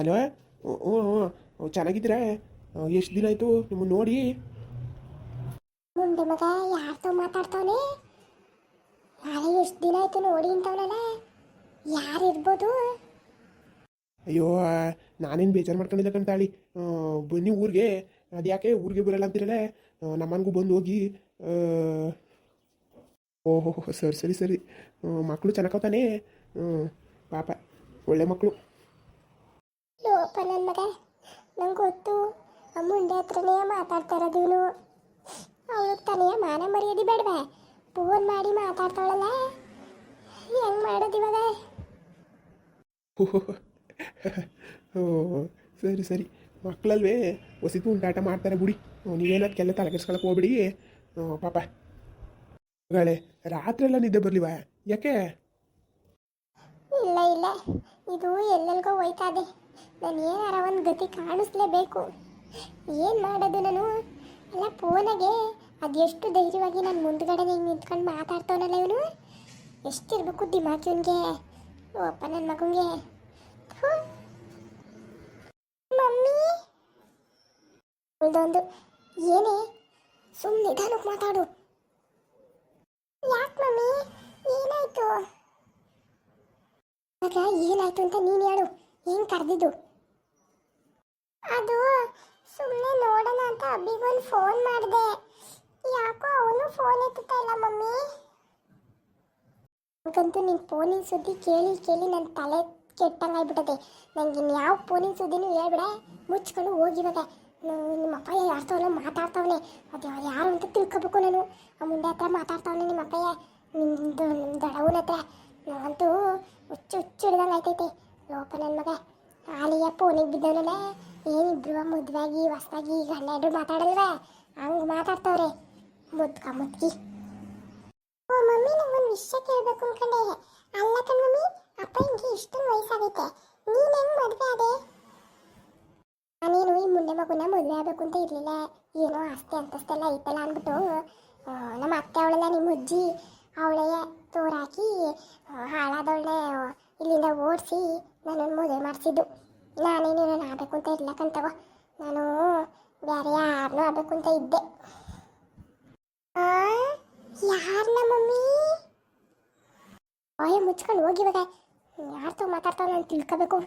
Hello? ಹ್ಞೂ ಹ್ಞೂ ಚೆನ್ನಾಗಿದ್ದೀರಾ? ಎಷ್ಟು ದಿನ ಆಯಿತು ನಿಮ್ಮ ನೋಡಿ? ಮುಂದೆ ಮಗ ಯಾರ್ತೋ ಮಾತಾಡ್ತಾವನೆ? ನಾಳೆ ಎಷ್ಟು ದಿನ ಆಯಿತು ನೋಡಿ ಅಂತವನಲ್ಲ? ಯಾರು ಇರ್ಬೋದು? ಅಯ್ಯೋ ನಾನೇನು ಬೇಜಾರು ಮಾಡ್ಕೊಂಡಿಲ್ಲ ಕಣ್ತಾಳಿ. ಬನ್ನಿ ಊರಿಗೆ. ಅದು ಯಾಕೆ ಊರಿಗೆ ಬರಲ್ಲ ಅಂತಿರಲ್ಲ? ನಮ್ಮನಿಗೂ ಬಂದು ಹೋಗಿ ಓಹೋ ಸರಿ ಸರಿ ಸರಿ. ಮಕ್ಕಳು ಚೆನ್ನಾಗ್ತಾನೆ ಹ್ಞೂ ಪಾಪ ಒಳ್ಳೆ ಮಕ್ಕಳು ಲೋಪ ನನ್ನ ಮಗ ನಂಗೆ ಗೊತ್ತು. ಆ ಮುಂಡೆ ಹತ್ರನೇ ಮಾತಾಡ್ತಾ ಇರೋದು ಅವಳು ತನೇ ಮಾನ ಮರ್ಯಾದೆ ಬೇಡವೆ. ಫೋನ್ ಮಾಡಿ ಮಾತಾಡ್ತಾಳಲ್ಲ. ಹೆಂಗ್ ಮಾಡೋದು ಇವಾಗ? ಓ ಸರಿ ಸರಿ. ಮಕ್ಕಳಲ್ವೇ ಹೊಸಿತು ಉಂಟಾಟ ಮಾಡ್ತಾರೆ ಬಿಡಿ. ನೀವೇನದಕ್ಕೆಲ್ಲ ತಲೆ ಕೆಡ್ಸ್ಕೊಳಕ್ಕೆ ಹೋಗ್ಬಿಡಿ. ಪಾಪ. ಮಗಳೇ ರಾತ್ರಿ ಎಲ್ಲ ನಿದ್ದೆ ಬರಲಿವ? ಯಾಕೆ? ಇಲ್ಲ ಇಲ್ಲ. ಇದು ಎಲ್ಲೆಲ್ಗೋ ಹೋಯ್ತಾ ಇದೆ. ನಾನು ಏನಾರ ಒಂದು ಗತಿ ಕಾಣಿಸ್ಲೇಬೇಕು. ಏನು ಮಾಡೋದು ನಾನು ಅಲ್ಲ ಫೋನಾಗೆ ಅದೆಷ್ಟು ಧೈರ್ಯವಾಗಿ ನಾನು ಮುಂದ್ಗಡೆ ನಿಂತ್ಕೊಂಡು ಮಾತಾಡ್ತಾವನಲ್ಲ ಇವನು? ಎಷ್ಟಿರ್ಬೇಕು ದಿಮಾಕ್ ಇವನಿಗೆ? ಅಪ್ಪ ನನ್ನ ಮಗನಿಗೆ ಮಮ್ಮಿ. ಉಳ್ದೊಂದು. ಏನೇ? ಸುಮ್ಮನೆ ನಿಧಾನಕ್ಕೆ ಮಾತಾಡು. ಯಾಕೆ ಮಮ್ಮಿ? ಏನಾಯ್ತು? ಏನಾಯ್ತು ಅಂತ ನೀನು ಹೇಳು. ಏನ್ ಕರೆದಿದ್ದು? ಅದು ಸುಮ್ಮನೆ ನೋಡೋಣ ಅಂತ ಅಬ್ಬಿಗೊಂದು ಫೋನ್ ಮಾಡಿದೆ. ಯಾಕೋ ಅವನು ಫೋನ್ ಎತ್ತುತ್ತಾ ಇಲ್ಲ ಮಮ್ಮಿ. ನನಗಂತೂ ನಿನ್ನ ಫೋನಿನ ಸುದ್ದಿ ಕೇಳಿ ಕೇಳಿ ನನ್ನ ತಲೆ ಕೆಟ್ಟಂಗಾಗ್ಬಿಟ್ಟದೆ ನನಗೆ ಇನ್ನು ಯಾವ ಫೋನಿನ ಸುದ್ದಿನೂ ಹೇಳ್ಬಿಡ. ಮುಚ್ಕೊಂಡು ಹೋಗಿವಾಗ. ನಿಮ್ಮ ಅಪ್ಪಯ್ಯ ಯಾರ್ತಾವಲ್ಲ ಮಾತಾಡ್ತಾವನೆ. ಅದು ಯಾರು ಅಂತ ತಿಳ್ಕೊಬೇಕು ನಾನು. ಆ ಮುಂದೆ ಹತ್ರ ಮಾತಾಡ್ತಾವನೆ ನಿಮ್ಮ ಅಪ್ಪಯ್ಯ. ನಿಮ್ದು ನಿಮ್ಮ ದಡವನ ಹತ್ರ. ನಾನಂತೂ ಹುಚ್ಚು ಹುಚ್ಚು ಹಿಡ್ದಂಗೆ ಆಯ್ತೈತೆ ಲೋಪ ನನ್ನ ಮಗ. ಆಲಿಯ ಫೋನಿಗೆ ಬಿದ್ದವನಲ್ಲ. ಏನಿಬ್ರು ಮದುವೆಯಾಗಿ ಹೊಸ್ದಾಗಿ ಗಂಡ ಹೆಂಡ್ರು ಮಾತಾಡಲ್ವ? ಹಂಗೆ ಮಾತಾಡ್ತಾವ್ರೆ. ಮುದ್ಕ, ಮುದ್ಕಿ. ಓ, ಮಮ್ಮಿ, ನಂಗೊಂದು ವಿಷಯ ಕೇಳಬೇಕು ಅನ್ಕೊಂಡೆ. ಅಲ್ಲ ಕಣ್ ಮಮ್ಮಿ ಅಪ್ಪ ಹಿಂಗೆ ಇಷ್ಟೊಂದು ವಯಸ್ಸಾಗೈತೆ. ನೀನು ಹೆಂಗೆ ಮದುವೆ ಆದೆ? ನಾನೇನು ಈ ಮುಂದೆ ಮಗುನ ಮದುವೆ ಆಗಬೇಕು ಅಂತ ಇರಲಿಲ್ಲ. ಏನೋ ಆಸ್ತಿ ಅಂತಸ್ತೆಲ್ಲ ಐತಲ್ಲ ಅಂದ್ಬಿಟ್ಟು ನಮ್ಮ ಅತ್ತೆ ಅವಳೆಲ್ಲ ನಿಮ್ಮ ಅಜ್ಜಿ ಅವಳೇ ತೋರಾಕಿ ಹಾಳಾದವಳೆ ಇಲ್ಲಿಂದ ಓಡಿಸಿ ನನ್ನನ್ನು ಮದುವೆ ಮಾಡಿಸಿದ್ದು. ನಾನೇನು ನಾನು ಆಗಬೇಕು ಅಂತ ಇರ್ಲಕ್ಕಂತವ ನಾನು ಬೇರೆ ಯಾರನ್ನೂ ಆಗಬೇಕು ಅಂತ ಇದ್ದೆ. ಯಾರನ್ನ ಮಮ್ಮಿ? ಅಯ್ಯ ಮುಚ್ಕೊಂಡು ಹೋಗಿ ಇವಾಗ. ಯಾರ್తో ಮಾತಾಡ್ತಾವ ನಾನು ತಿಳ್ಕೋಬೇಕು.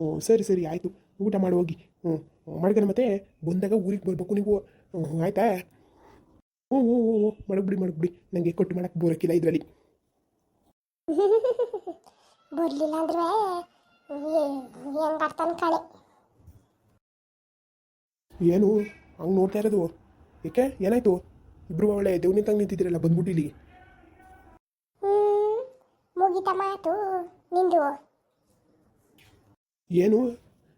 ಓ ಸರಿ ಸರಿ ಆಯಿತು. ಊಟ ಮಾಡಿ ಹೋಗಿ. ಹ್ಞೂ ಮಾಡ್ಕೊಂಡು ಮತ್ತೆ ಬಂದಾಗ ಊರಿಗೆ ಬರಬೇಕು ನೀವು. ಹ್ಞೂ ಓ ಹ್ಞೂ ಹ್ಞೂ ಮಡಗ್ಬಿಡಿ ಮಡಗ್ಬಿಡಿ. ನನಗೆ ಕೊಟ್ಟು ಮಾಡಕ್ಕೆ ಬೋರಕ್ಕಿಲ್ಲ ಇದರಲ್ಲಿ. ಬರ್ಲಿಲ್ಲ ಅಂದ್ರೆ ಹೆಂಗ್ ಬರ್ತಾನ ಕಳೆ ಏನು? ಹಂಗ್ ನೋಡ್ತಾ ಇರೋದು? ಏಕೆ? ಏನಾಯ್ತು? ಇಬ್ರು ಒಳ್ಳೆ ದೇವ್ ನಿಂತಂಗೆ ನಿಂತಿದ್ದೀರಲ್ಲ ಬಂದ್ಬಿಟ್ಟು ಇಲ್ಲಿ. ಮುಗಿತ ಮಾತು. ನಿಂದು? ಏನು?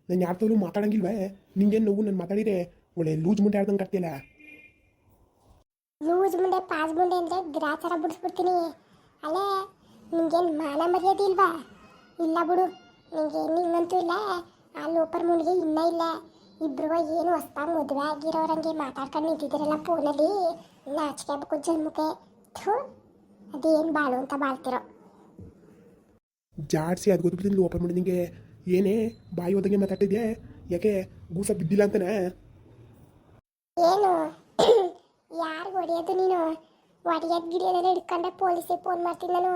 ನಾನು ಯಾರ್ದಲ್ಲೂ ಮಾತಾಡಂಗಿಲ್ವೇ? ನಿಂಗೇನು ನೋವು? ನಾನು ಮಾತಾಡಿದ್ರೆ ಒಳ್ಳೆ ಲೂಜ್ ಮುಂಡೆ ಆಡ್ದಂಗೆ ಕಟ್ತಿಲ್ಲ ಲೂಸ್ ಮುಂಡೆ ಪಾಸ್ ಮುಂಡೆ ಅಂದ್ರೆ ಗ್ರಾಚಾರ ಬಿಡಿಸ್ಬಿಡ್ತೀನಿ. ಅಲ್ಲೇ ನಿಂಗೇನು ಮಾನ ಮರ್ಯಾದೆ ಇಲ್ವಾ? ಇಲ್ಲ ಬಿಡು ನಿಂಗೆ ನಿಂಗಂತೂ ಇಲ್ಲ. ಆ ಲೋಪರ್ ಮುಂಡಿಗೆ ಇನ್ನೂ ಇಲ್ಲ. ಇಬ್ಬರು ಏನು ಹೊಸ್ದಾಗಿ ಮದುವೆ ಆಗಿರೋರಂಗೆ ಮಾತಾಡ್ಕೊಂಡು ನಿಂತಿದ್ದೀರಲ್ಲ ಫೋನಲ್ಲಿ? ನಾಚಿಕೆ ಆಗ್ಬೇಕು ಜನ್ಮಕ್ಕೆ. ಥೂ ಅದೇನು ಬಾಳು ಅಂತ ಬಾಳ್ತಿರೋ. ಜಾಡ್ಸಿ ಅದು ಗೊತ್ತಿದ್ದೀನಿ ಓಪನ್ ಮಾಡಿ ನಿಂಗೆ. ಏನೇ ಬಾಯಿ ಹೋದಂಗೆ ಮಾತಾಡ್ತಿದ್ಯಾ? ಯಾಕೆ ಗೂಸ ಬಿದ್ದಿಲ್ಲ ಅಂತಾನೆ? ಏನು? ಯಾರು ಹೊಡೆಯೋದು ನೀನು? ಹೊಡೆಯೋದು ಗಿಡಿಯೋದೆಲ್ಲ ಹಿಡ್ಕೊಂಡೆ ಪೊಲೀಸಿಗೆ ಫೋನ್ ಮಾಡ್ತೀನಿ ನಾನು.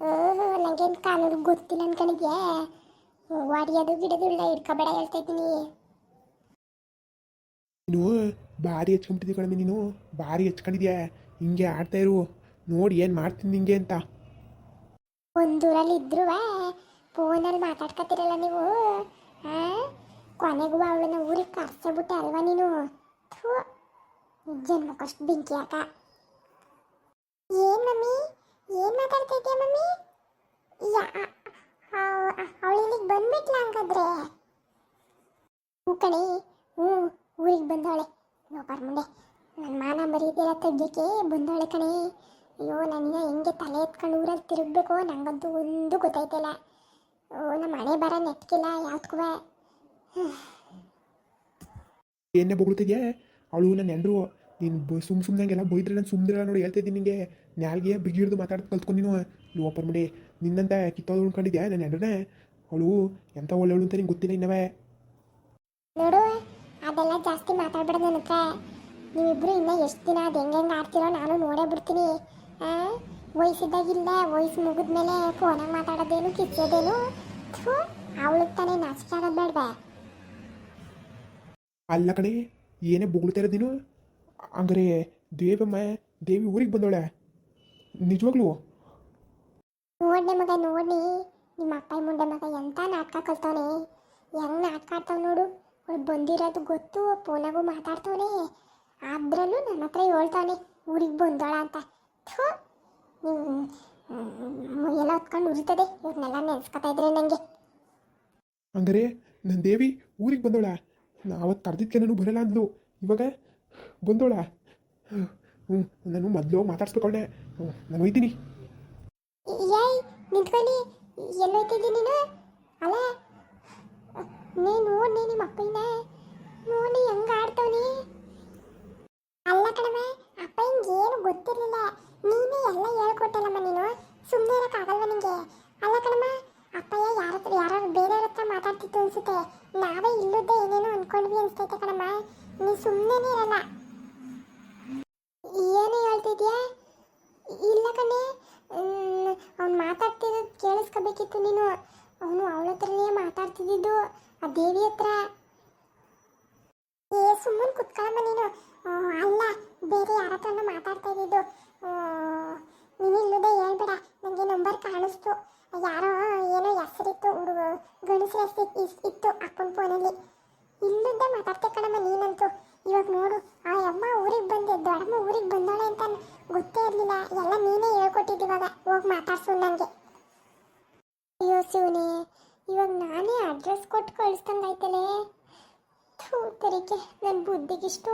ನನಗೇನು ಕಾನೂನು ಗೊತ್ತಿಲ್ಲ ಅನ್ಕೊಂಡಿದ್ಯಾ ಹೊಡೆಯೋದು ಗಿಡದು ಇಲ್ಲ ಹಿಡ್ಕೊಬೇಡ ಹೇಳ್ತಾ ಇದ್ದೀನಿ. ನೀನು ಭಾರಿ ಹೆಚ್ಕೊಂಬಿಟ್ಟಿದ್ದಿ ಕಣಮಿ ನೀನು. ಭಾರಿ ಹೆಚ್ಕೊಂಡಿದ್ಯಾ ಹಿಂಗೆ ಆಡ್ತಾ ಇರು. ನೋಡಿ ಏನು ಮಾಡ್ತೀನಿ ನಿಂಗೆ ಅಂತ. ಒಂದೂರಲ್ಲಿ ಇದ್ರು ಫೋನಲ್ಲಿ ಮಾತಾಡ್ಕೊತಿರಲ್ಲ ನೀವು? ಆ? ಕೊನೆಗೂ ಅವಳನ್ನ ಊರಿಗೆ ಕರ್ಸಬಿಟ್ಟೆ ಅಲ್ವಾ ನೀನು? ಥೂ ಜನ್ಮಕ್ಕಷ್ಟು ಬೆಂಕಿ ಹಾಕ. ಏನ್ ಮಮ್ಮಿ? ಏನ್ ಮಾತಾಡ್ತಾ ಮಮ್ಮಿ ಅವಳು ಇಲ್ಲಿಗೆ ಬಂದ್ಬಿಟ್ಲ ಹಂಗಾದ್ರೆ? ಹ್ಞೂ ಕಣೆ, ಹ್ಞೂ, ಊರಿಗೆ ಬಂದವಳೆ. ಲೋಪರ್ ಮುಂದೆ. ನನ್ನ ಮಾನ ಮರ್ಯಾದೆಲ್ಲ ತೆಗ್ಯಕ್ಕೆ ಬಂದವಳೆ ಕಣೆ. ಅಯ್ಯೋ ನನಗೆ ಹೆಂಗೆ ತಲೆ ಎತ್ಕೊಂಡು ಊರಲ್ಲಿ ತಿರುಗಬೇಕು? ನಂಗಂತೂ ಒಂದು ಗೊತ್ತಾಯ್ತಿಲ್ಲ ಓ ನಮ್ಮ ಮನೆ ಬರ ನೆಟ್ಕಿಲ್ಲ ಯಾವ್ದಕ್ಕೂ ಏನೇ ಬೊಗಳ್ತಿದ್ಯಾ? ಅವಳು ನನ್ನ ನೆಂಡರು ನೀನು ಸುಮ್ ಸುಮ್ಮನೆಗೆಲ್ಲ ಬೈದ್ರೆ ನಾನು ಸುಮ್ಮನೆ ನೋಡಿ ಹೇಳ್ತಾ ಇದ್ದೀನಿ ನಿಂಗೆ ಬಿಗಿ ಬಿಗಿಡ್ದು ಮಾತಾಡೋದು ಕಲ್ತ್ಕೊಂಡು ನೀನು. ಲೋಪರ್ ಮಾಡಿ. ನಿನ್ನಂತ ಕಿತ್ತೋದು ಉಳ್ಕೊಂಡಿದ್ಯಾ ನಾನು ನೆಂಡ್ರನ್ನೇ ಅವಳು ಎಂಥ ಒಳ್ಳೆಯವಳು ಅಂತ ನಿಂಗೆ ಗೊತ್ತಿಲ್ಲ ಇನ್ನವೇ. ನೋಡು ಅದೆಲ್ಲ ಜಾಸ್ತಿ ಮಾತಾಡ್ಬೇಡ ನನ್ನ ಹತ್ರ. ನೀವಿಬ್ರು ಇನ್ನ ಎಷ್ಟು ದಿನ ಅದು ಹೆಂಗೆ ಹೆಂಗೆ ಆಡ್ತಿರೋ ನಾನು ನೋಡೇ ಬಿಡ್ತೀನಿ. ವಯಸ್ಸಿದ್ದಾಗಿಲ್ಲ ವಯಸ್ಸು ಮುಗಿದ್ಮೇಲೆ ಫೋನಾಗ ಮಾತಾಡೋದೇನು ಕಿಚ್ಚೋದೇನು ಥೂ ಅವಳಿಗೆ ತಾನೇ ನಾಚಿಕೆ ಆಗೋದು ಬೇಡ ಅಲ್ಲ ಕಣೆ ಏನೇ ಬೊಗಳ್ತಾ ಇರೋದು ನೀನು? ಹಂಗಾರೆ ದೇವಮ್ಮ ದೇವಿ ಊರಿಗೆ ಬಂದವಳೆ. ನಿಜವಾಗ್ಲೂ? ನೋಡ್ನೆ ಮಗ ನೋಡಿ ನಿಮ್ಮ ಅಪ್ಪ ಮುಂಡೆ ಮಗ ಎಂತ ನಾಟಕ ಕಲ್ತವನೆ? ಹೆಂಗ್ ನಾಟಕ ಆಡ್ತಾವ್ ನೋಡು. ಅವ್ಳು ಬಂದಿರೋದು ಗೊತ್ತು ಫೋನಾಗೂ ಮಾತಾಡ್ತವನೆ. ಆದ್ರಲ್ಲೂ ನನ್ನ ಹತ್ರ ಹೇಳ್ತಾವನೆ ಊರಿಗೆ ಬಂದಾಳ ಅಂತ. ಥೂ! ನೀವು ಎಲ್ಲ ಹೊತ್ಕೊಂಡು ಉರಿತದೆ. ಇವ್ರನ್ನೆಲ್ಲ ನೆನ್ಸ್ಕೊತಾ ಇದ್ರೆ ನನಗೆ ಹಂಗಾರೆ ನನ್ನ ದೇವಿ ಊರಿಗೆ ಬಂದೋಳ? ಅವತ್ತು ಕರೆದಿದ್ದಕ್ಕೆ ನಾನು ಬರಲ್ಲ ಅಂದ್ಲು. ಇವಾಗ ಬಂದೋಳ? ನಾನು ಮೊದಲು ಮಾತಾಡ್ಸ್ಬೇಕವಳೆ ನಾನು ಒಯ್ತೀನಿ ಏಯ್, ನಿಂತ್ಕೊಳ್ಳಿ. ಎಲ್ಲೋಯ್ತಿದ್ದಿ ನೀನು? ಅಲ್ಲ ನೀನು ನೋಡಿ ನಿಮ್ಮ ಅಪ್ಪಯ್ಯನ? ನೋಡಿ ಹೆಂಗ ಆಡ್ತವನಿ ಅಲ್ಲ ಕಣಮ್ಮ ಅಪ್ಪ ಏನು ಗೊತ್ತಿರಲಿಲ್ಲ. ನೀನೇ ಎಲ್ಲ ಹೇಳ್ಕೊಟ್ಟಲ್ಲಮ್ಮ ನೀನು. ಸುಮ್ಮನೆ ಇರೋಕ್ಕಾಗಲ್ವ ನಿಂಗೆ? ಅಲ್ಲ ಕಣಮ್ಮ ಅಪ್ಪಯ್ಯ ಯಾರ ಹತ್ರ ಯಾರು ಬೇರೆಯವ್ರ ಹತ್ರ ಮಾತಾಡ್ತಿತ್ತು ಅನ್ಸುತ್ತೆ. ನಾವೇ ಇಲ್ಲದ್ದೇ ಏನೇನೋ ಅನ್ಕೊಂಡ್ವಿ ಅನ್ಸ್ತೈತೆ ಕಣಮ್ಮ ನೀ ಸುಮ್ಮನೆ ಇರಲ್ಲ ಏನು ಹೇಳ್ತಿದ್ಯಾ ಇಲ್ಲ ಕಣೆ ಅವ್ನು ಮಾತಾಡ್ತಿದ್ದು ನೀನು. ಅವನು ಅವಳ ಹತ್ರನೇ ಮಾತಾಡ್ತಿದ್ದಿದ್ದು, ಆ ದೇವಿ ಹತ್ರ. ಏ, ಸುಮ್ಮನೆ ಕುತ್ಕೊಳ್ಳಮ್ಮ ನೀನು. ಅಲ್ಲ, ಬೇರೆ ಯಾರ ಹತ್ರನೂ ಮಾತಾಡ್ತಾ ಇದ್ದಿದ್ದು. ನೀನು ಇಲ್ಲದೆ ಹೇಳ್ಬೇಡ. ನನಗೆ ನಂಬರ್ ಕಾಣಿಸ್ತು. ಯಾರೋ ಏನೋ ಹೆಸರಿತ್ತು, ಹುಡುಗ ಗಣಸರ ಹೆಸರು ಇತ್ತು ಅಪ್ಪನ ಫೋನಲ್ಲಿ ಇಲ್ಲದೆ ಮಾತಾಡ್ತೆ ಕಣಮ್ಮ ನೀನಂತೂ. ಇವಾಗ ನೋಡು, ಆ ಅಮ್ಮ ಊರಿಗೆ ಬಂದೆ, ದೊಡ್ಡಮ್ಮ ಊರಿಗೆ ಬಂದಾಳೆ ಅಂತ ಗೊತ್ತೇ ಇರಲಿಲ್ಲ. ಎಲ್ಲ ನೀನೇ ಹೇಳ್ಕೊಟ್ಟಿದ್ದೀವಾಗ ಹೋಗಿ ಮಾತಾಡ್ಸು ನನಗೆ ಅಯ್ಯೋ ಶಿವನೇ ಇವಾಗ ನಾನೇ ಅಡ್ರೆಸ್ ಕೊಟ್ಟು ಕಳಿಸ್ದಂಗಾಯ್ತಲೇ ಥೂ ತರಿಕೆ ನನ್ನ ಬುದ್ಧಿಗಿಷ್ಟು.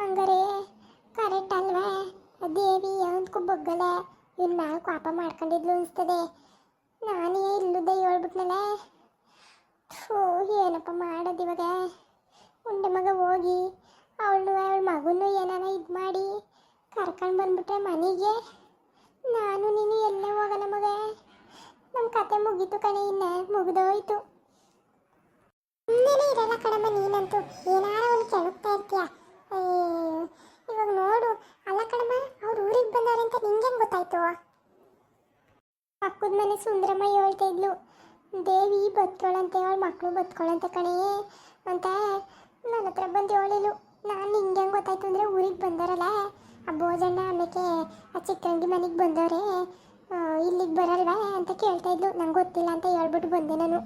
ಹಂಗಾರೆ ಕರೆಕ್ಟ್ ಅಲ್ವೇ? ದೇವಿ ಯಾವಂತಕ್ಕೂ ಬಗ್ಗಲೆ ಇವ್ನು ಮ್ಯಾಲ ಪಾಪ ಮಾಡ್ಕೊಂಡಿದ್ಲು ಅನಿಸ್ತದೆ. ನಾನೇ ಇಲ್ಲದೆ ಹೇಳ್ಬಿಟ್ನಲ್ಲ ಥೂ, ಏನಪ್ಪ ಮಾಡೋದು ಇವಾಗ? ಉಂಡೆ ಮಗ ಹೋಗಿ ಅವಳು ಅವಳ ಮಗನೂ ಏನಾರ ಇದು ಮಾಡಿ ಕರ್ಕೊಂಡು ಬಂದ್ಬಿಟ್ರೆ ಮನೆಗೆ? ನಾನು, ನೀನು ಎಲ್ಲೇ ಹೋಗಲ್ಲ ಮಗ? ನಮ್ಮ ಕತೆ ಮುಗೀತು ಕಣೆ, ಇನ್ನ ಮುಗಿದೋಯ್ತು. ಸುಮ್ಮನೆ ಇರಲ್ಲ ಕಣಮ್ಮ ನೀನಂತೂ. ಏನಾರ ಒಂದು ಕೆಣಕ್ತಾ ಇರ್ತೀಯ? ಇವಾಗ ನೋಡು ಅಲ್ಲ ಕಣಮ್ಮ ಅವ್ರು ಊರಿಗೆ ಬಂದವ್ರೆ ಅಂತ ನಿಂಗೆ ಗೊತ್ತಾಯ್ತು ಪಕ್ಕದ ಮನೆ ಸುಂದರಮ್ಮ ಹೇಳ್ತಾ ಇದ್ಲು ದೇವಿ ಬತ್ಕೊಳಂತೆ ಅವಳ ಮಕ್ಕಳು ಬತ್ಕೊಳಂತೆ ಕಣೇ ಅಂತ ನನ್ನ ಹತ್ರ ಬಂದು ಹೇಳಿಲು ನಾನು ನಿಂಗೆ ಹೆಂಗೆ ಗೊತ್ತಾಯ್ತು ಅಂದರೆ ಊರಿಗೆ ಬಂದವರಲ್ಲ ಆ ಭೋಜನ ಆಮೇಲೆ ಆ ಚಿಕ್ಕಂಗಿ ಮನೆಗೆ ಬಂದವ್ರೆ ಇಲ್ಲಿಗೆ ಬರಲ್ವಾ ಅಂತ ಕೇಳ್ತಾ ಇದ್ಲು. ನಂಗೆ ಗೊತ್ತಿಲ್ಲ ಅಂತ ಹೇಳ್ಬಿಟ್ಟು ಬಂದೆ ನಾನು.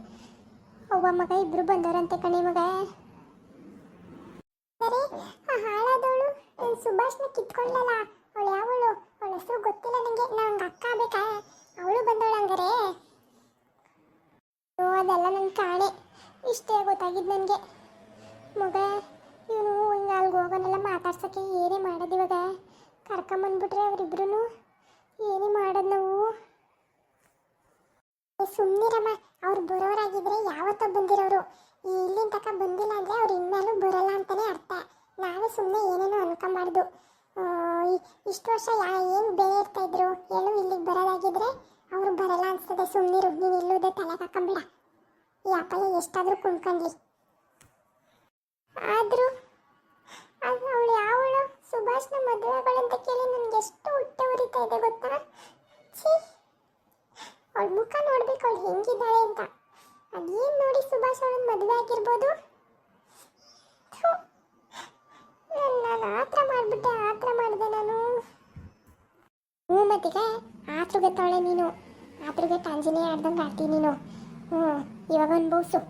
ಅವ್ವ ಮಗ ಇಬ್ರು ಬಂದವರಂತೆ ಕಣೆ ಮಗ. ಸರಿ ಹಾಳಾದವಳು ಸುಭಾಷ್ನ ಕಿತ್ಕೊಳ್ಳಲ್ಲ ಅವಳು ಯಾವಳು? ಅವಳ ಹೆಸರು ಗೊತ್ತಿಲ್ಲ ನನಗೆ ನಂಗೆ ಅಕ್ಕ ಬೇಕಾ? ಅವಳು ಬಂದವಳು ಹಂಗಾರೆ? ಅದೆಲ್ಲ ನನ್ನ ಕಾಣೆ. ಇಷ್ಟೇ ಗೊತ್ತಾಗಿದ್ದು ನನಗೆ. ಮಗ, ಇವನು ಹಿಂಗೆ ಅಲ್ಲಿಗೆ ಹೋಗೋನೆಲ್ಲ ಮಾತಾಡ್ಸೋಕ್ಕೆ ಏನೇ ಮಾಡೋದು ಇವಾಗ? ಕರ್ಕೊಂಬಂದ್ಬಿಟ್ರೆ ಅವರಿಬ್ರು ಏನೇ ಮಾಡೋದು ನಾವು? ಸುಮ್ಮನಿರಮ್ಮ ಅವ್ರು ಬರೋರಾಗಿದ್ರೆ ಯಾವತ್ತೋ ಬಂದಿರೋರು. ಇಲ್ಲಿನ ತಕ ಬಂದಿಲ್ಲ ಅಂದ್ರೆ ಅವ್ರು ಇನ್ಮೇಲೂ ಬರಲ್ಲ ಅಂತಾನೆ ಅರ್ಥ. ನಾವೇ ಸುಮ್ಮನೆ ಏನೇನೋ ಅನ್ಕೊಂಬಾರ್ದು. ಇಷ್ಟು ವರ್ಷ ಏನು ಬೇರೆ ಇರ್ತಾ ಇದ್ರು? ಹೇಳು, ಇಲ್ಲಿಗೆ ಬರೋದಾಗಿದ್ರೆ ಅವರು ಬರಲ್ಲ ಅನ್ಸ್ತದೆ. ಸುಮ್ಮನಿರು ನೀನು ಇಲ್ಲದೆ ತಲೆ ಹಾಕೊಂಬಿಡ. ಈ ಅಪ್ಪಯ್ಯ ಎಷ್ಟಾದರೂ ಕುಣ್ಕೊಂಡ್ಲಿ. ಆದರೂ ಅವಳು ಯಾವಳು? ಸುಭಾಷ್ನ ಮದುವೆಗಳಂತ ಕೇಳಿ ನನಗೆ ಎಷ್ಟು ಹೊಟ್ಟೆ ಉರಿತಾ ಇದೆ ಗೊತ್ತಾ ಛೀ ಅವಳ ಮುಖ ನೋಡ್ಬೇಕು ಅವಳು ಹೆಂಗಿದ್ದಾಳೆ ಅಂತ ಅದೇನು ನೋಡಿ ಸುಭಾಷ್ ಅವಳ ಮದುವೆ ಆಗಿರ್ಬೋದು? ನಾನು ಆ ಥರ ಮಾಡಿಬಿಟ್ಟೆ ಆ ಮಾಡಿದೆ ನಾನು. ಹ್ಞೂ ಮತ್ತೀಗ ಆತೃಗತ್ತವಳೆ ನೀನು. ಆತೃಗೆ ಆಂಜನೇಯ ಆಡ್ದಂಗೆ ಆಡ್ತೀನಿ ನೀನು. ಹ್ಞೂ, ಇವಾಗ ಅನ್ಭವ್ಸು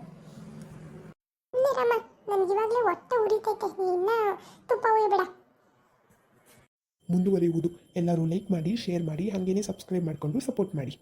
ರಾಮ, ನನಗೆ ಇವಾಗಲೇ ಹೊಟ್ಟೆ ಉರಿತೈತೆ. ಇನ್ನ ತುಪ್ಪ ಉಯ್ಬೇಡ ಮುಂದುವರಿಯುವುದು. ಎಲ್ಲರೂ ಲೈಕ್ ಮಾಡಿ ಶೇರ್ ಮಾಡಿ, ಹಾಗೇನೆ ಸಬ್ಸ್ಕ್ರೈಬ್ ಮಾಡಿಕೊಂಡು ಸಪೋರ್ಟ್ ಮಾಡಿ.